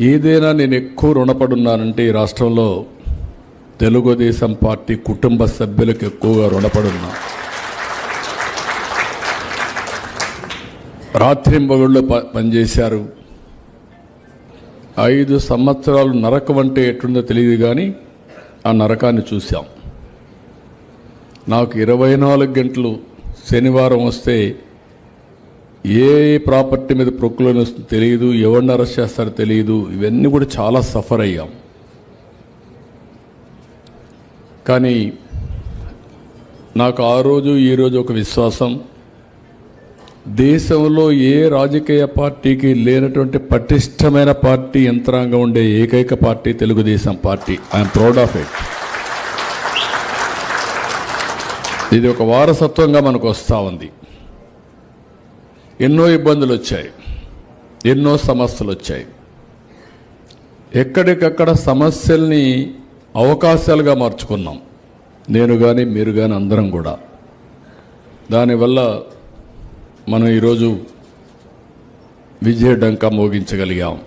ఏదైనా నేను ఎక్కువ రుణపడున్నానంటే ఈ రాష్ట్రంలో తెలుగుదేశం పార్టీ కుటుంబ సభ్యులకు ఎక్కువగా రుణపడున్నా. రాత్రింబగుళ్ళు ప పనిచేశారు. ఐదు సంవత్సరాలు నరకం అంటే ఎట్లుందో తెలియదు కానీ ఆ నరకాన్ని చూశాం. నాకు ఇరవై నాలుగు గంటలు శనివారం వస్తే ఏ ప్రాపర్టీ మీద ప్రొక్కులోని వస్తుందో తెలియదు ఎవరిని అరెస్ట్ చేస్తారో తెలియదు. ఇవన్నీ కూడా చాలా సఫర్ అయ్యాం. కానీ నాకు ఆ రోజు ఈ రోజు ఒక విశ్వాసం. దేశంలో ఏ రాజకీయ పార్టీకి లేనటువంటి పటిష్టమైన పార్టీ యంత్రాంగం ఉండే ఏకైక party Telugu Desam party. I'm proud of it ఇది ఒక వారసత్వంగా మనకు వస్తూ ఉంది. ఎన్నో ఇబ్బందులు వచ్చాయి ఎన్నో సమస్యలు వచ్చాయి ఎక్కడికక్కడ సమస్యల్ని అవకాశాలుగా మార్చుకున్నాం. నేను కానీ మీరు కానీ అందరం కూడా. దానివల్ల మనం ఈరోజు విజయ డంకా మోగించగలిగాం.